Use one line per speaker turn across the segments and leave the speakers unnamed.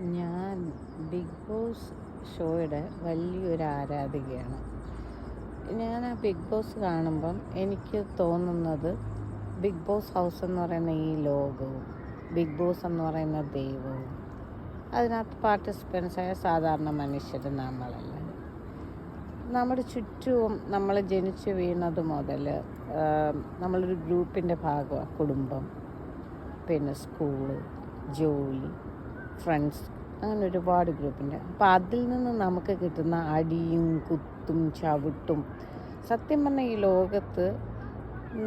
ഞാൻ big boss ഷോയുടെ വലിയൊരു ആരാധികയാണ്. ഞാൻ ആ ബിഗ് ബോസ് കാണുമ്പം എനിക്ക് തോന്നുന്നത് ബിഗ് ബോസ് ഹൗസ് എന്ന് പറയുന്ന ഈ ലോകവും ബിഗ് ബോസ് എന്ന് പറയുന്ന ദൈവവും അതിനകത്ത് പാർട്ടിസിപ്പൻസായ സാധാരണ മനുഷ്യർ നമ്മളല്ല. നമ്മുടെ ചുറ്റും നമ്മൾ ജനിച്ചു വീണത് മുതൽ നമ്മളൊരു ഗ്രൂപ്പിന്റെ ഭാഗമാണ് കുടുംബം പിന്നെ സ്കൂൾ ജോലി ഫ്രണ്ട്സ് അങ്ങനെ ഒരുപാട് ഗ്രൂപ്പുണ്ട് അപ്പോൾ അതിൽ നിന്ന് നമുക്ക് കിട്ടുന്ന അടിയും കുത്തും ചവിട്ടും സത്യം പറഞ്ഞാൽ ഈ ലോകത്ത്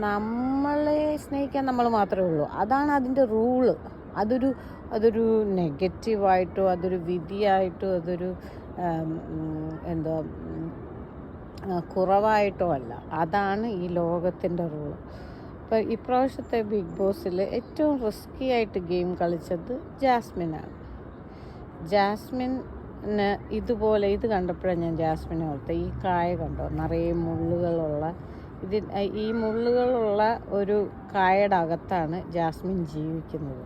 നമ്മളെ സ്നേഹിക്കാൻ നമ്മൾ മാത്രമേ ഉള്ളൂ. അതാണ് അതിന്റെ റൂൾ അതൊരു അതൊരു നെഗറ്റീവായിട്ടോ അതൊരു വിധിയായിട്ടോ അതൊരു എന്താ കുറവായിട്ടോ അല്ല. അതാണ് ഈ ലോകത്തിന്റെ റൂൾ ഇപ്പോൾ ഇപ്രാവശ്യത്തെ ബിഗ് ബോസിൽ ഏറ്റവും റിസ്കി ആയിട്ട് ഗെയിം കളിച്ചത് ജാസ്മിനാണ്. ജാസ്മിന് ഇതുപോലെ ഇത് കണ്ടപ്പോഴാണ് ഞാൻ ജാസ്മിനെ ഓർത്ത് ഈ കായ കണ്ടോ? നിറയെ മുള്ളുകളുള്ള ഇത് ഈ മുള്ളുകളുള്ള ഒരു കായയുടെ അകത്താണ് ജാസ്മിൻ ജീവിക്കുന്നത്.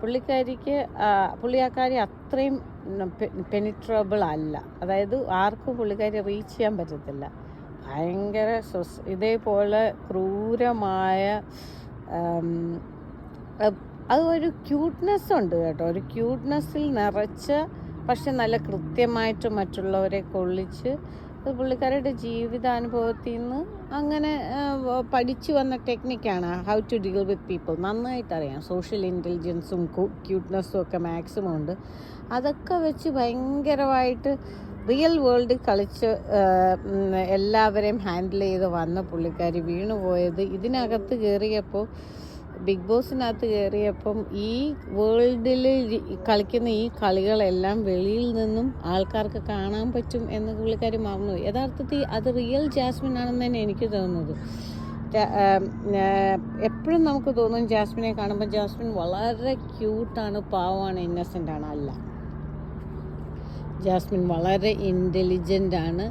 പുള്ളിക്കാരിക്ക് ആ, പുള്ളിയാക്കാരി അത്രയും പെനിട്രബിൾ അല്ല. അതായത് ആർക്കും പുള്ളിക്കാരി റീച്ച് ചെയ്യാൻ പറ്റത്തില്ല. ഭയങ്കര ഇതേപോലെ ക്രൂരമായ അത് ഒരു ക്യൂട്ട്നെസ് ഉണ്ട് കേട്ടോ. ഒരു ക്യൂട്ട്നെസ്സിൽ നിറച്ച പക്ഷെ നല്ല കൃത്യമായിട്ട് മറ്റുള്ളവരെ കൊള്ളിച്ച് അത് പുള്ളിക്കാരുടെ ജീവിതാനുഭവത്തിൽ നിന്ന് അങ്ങനെ പഠിച്ചു വന്ന ടെക്നിക്കാണ് how to deal with people നന്നായിട്ട് അറിയാം. സോഷ്യൽ ഇന്റലിജൻസും ക്യൂട്ട്നെസ്സും ഒക്കെ മാക്സിമം ഉണ്ട്. അതൊക്കെ വെച്ച് ഭയങ്കരമായിട്ട് റിയൽ വേൾഡ് കളിച്ച് എല്ലാവരെയും ഹാൻഡിൽ ചെയ്ത് വന്ന പുള്ളിക്കാരി വീണുപോയത് ഇതിനകത്ത് കയറിയപ്പോൾ ബിഗ് ബോസിനകത്ത് കയറിയപ്പം ഈ വേൾഡിൽ കളിക്കുന്ന ഈ കളികളെല്ലാം വെളിയിൽ നിന്നും ആൾക്കാർക്ക് കാണാൻ പറ്റും എന്ന് പുള്ളിക്കാരി മറന്നു യഥാർത്ഥത്തിൽ അത് റിയൽ ജാസ്മിൻ ആണെന്ന് തന്നെ എനിക്ക് തോന്നുന്നത്. എപ്പോഴും നമുക്ക് തോന്നും ജാസ്മിനെ കാണുമ്പോൾ ജാസ്മിൻ വളരെ ക്യൂട്ടാണ് പാവമാണ് ഇന്നസെന്റ് ആണ് അല്ല. ജാസ്മിൻ വളരെ ഇന്റലിജന്റ് ആണ്.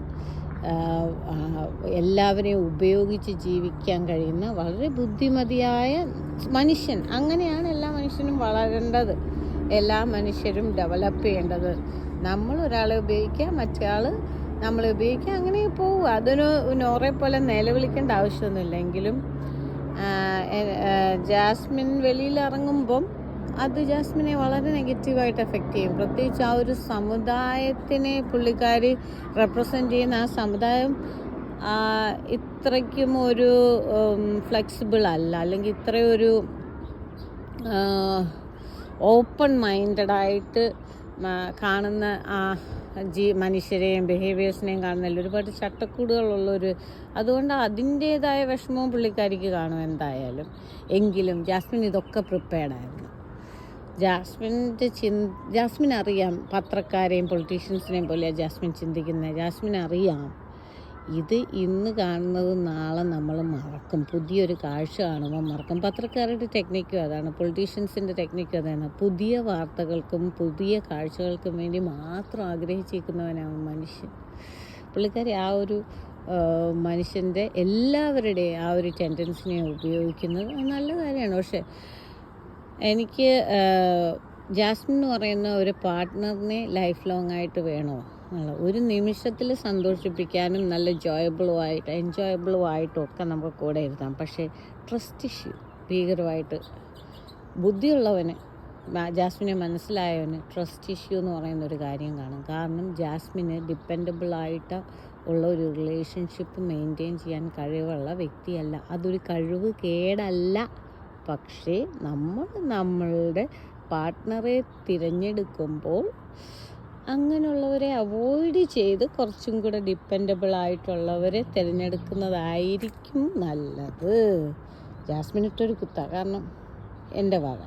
എല്ലാവരെയും ഉപയോഗിച്ച് ജീവിക്കാൻ കഴിയുന്ന വളരെ ബുദ്ധിമതിയായ മനുഷ്യൻ. അങ്ങനെയാണ് എല്ലാ മനുഷ്യനും വളരേണ്ടത്. എല്ലാ മനുഷ്യരും ഡെവലപ്പ് ചെയ്യേണ്ടത്. നമ്മൾ ഒരാളെ ഉപയോഗിക്കുക മറ്റേ നമ്മൾ ഉപയോഗിക്കുക അങ്ങനെ പോവുക. അതിന് നോറെ പോലെ നിലവിളിക്കേണ്ട ആവശ്യമൊന്നുമില്ല എങ്കിലും ആഹ് എ- ആഹ് ജാസ്മിൻ വെളിയിൽ ഇറങ്ങുമ്പം അത് ജാസ്മിനെ വളരെ നെഗറ്റീവായിട്ട് എഫക്റ്റ് ചെയ്യും. പ്രത്യേകിച്ച് ആ ഒരു സമുദായത്തിനെ പുള്ളിക്കാരി റെപ്രസെന്റ് ചെയ്യുന്ന ആ സമുദായം ഇത്രയ്ക്കും ഒരു ഫ്ലെക്സിബിൾ അല്ല. അല്ലെങ്കിൽ ഇത്രയൊരു ഓപ്പൺ മൈൻഡഡായിട്ട് കാണുന്ന ആ ജീ മനുഷ്യരെയും ബിഹേവിയേഴ്സിനെയും കാണുന്നില്ല ഒരുപാട് ചട്ടക്കൂടുകളുള്ളൊരു അതുകൊണ്ട് അതിന്റേതായ വിഷമവും പുള്ളിക്കാരിക്ക് കാണും എന്തായാലും. എങ്കിലും ജാസ്മിൻ ഇതൊക്കെ പ്രിപ്പയർഡായിരുന്നു ജാസ്മിന്റെ ചിന് ജാസ്മിൻ അറിയാം പത്രക്കാരെയും പൊളിറ്റീഷ്യൻസിനെയും പോലെ ജാസ്മിൻ ചിന്തിക്കുന്നത്. ജാസ്മിൻ അറിയാം ഇത് ഇന്ന് കാണുന്നത് നാളെ നമ്മൾ മറക്കും. പുതിയൊരു കാഴ്ച കാണുമ്പോൾ മറക്കും. പത്രക്കാരുടെ ടെക്നിക്കും അതാണ് പൊളിറ്റീഷ്യൻസിന്റെ ടെക്നിക്കും അതാണ്. പുതിയ വാർത്തകൾക്കും പുതിയ കാഴ്ചകൾക്കും വേണ്ടി മാത്രം ആഗ്രഹിച്ചിരിക്കുന്നവനാണ് മനുഷ്യൻ. പുള്ളിക്കാരി ആ ഒരു മനുഷ്യന്റെ എല്ലാവരുടെയും ആ ഒരു ടെൻഡൻസിനെ ഉപയോഗിക്കുന്നത് നല്ല കാര്യമാണ്. പക്ഷേ എനിക്ക് ജാസ്മിൻ എന്ന് പറയുന്ന ഒരു പാർട്ട്ണറിനെ ലൈഫ് ലോങ് ആയിട്ട് വേണോ? ഒരു നിമിഷത്തിൽ സന്തോഷിപ്പിക്കാനും നല്ല ജോയബിളും ആയിട്ട് എൻജോയബിളും ആയിട്ടും ഒക്കെ നമുക്ക് കൂടെ ഇരുത്താം. പക്ഷേ ട്രസ്റ്റ് ഇഷ്യൂ ഭീകരമായിട്ട്. ബുദ്ധിയുള്ളവന് ജാസ്മിനെ മനസ്സിലായവന് ട്രസ്റ്റ് ഇഷ്യൂ എന്ന് പറയുന്ന ഒരു കാര്യം കാണും. കാരണം ജാസ്മിന് ഡിപ്പെൻഡബിളായിട്ട് ഉള്ള ഒരു റിലേഷൻഷിപ്പ് മെയിന്റെയിൻ ചെയ്യാൻ കഴിവുള്ള വ്യക്തിയല്ല. അതൊരു കഴിവ് കേടല്ല. പക്ഷേ നമ്മൾ നമ്മളുടെ പാർട്ട്ണറെ തിരഞ്ഞെടുക്കുമ്പോൾ അങ്ങനെയുള്ളവരെ അവോയ്ഡ് ചെയ്ത് കുറച്ചും കൂടെ ഡിപ്പെൻഡബിൾ ആയിട്ടുള്ളവരെ തിരഞ്ഞെടുക്കുന്നതായിരിക്കും നല്ലത്. ജാസ്മിനിട്ടൊരു കുത്ത. കാരണം എന്റെ വക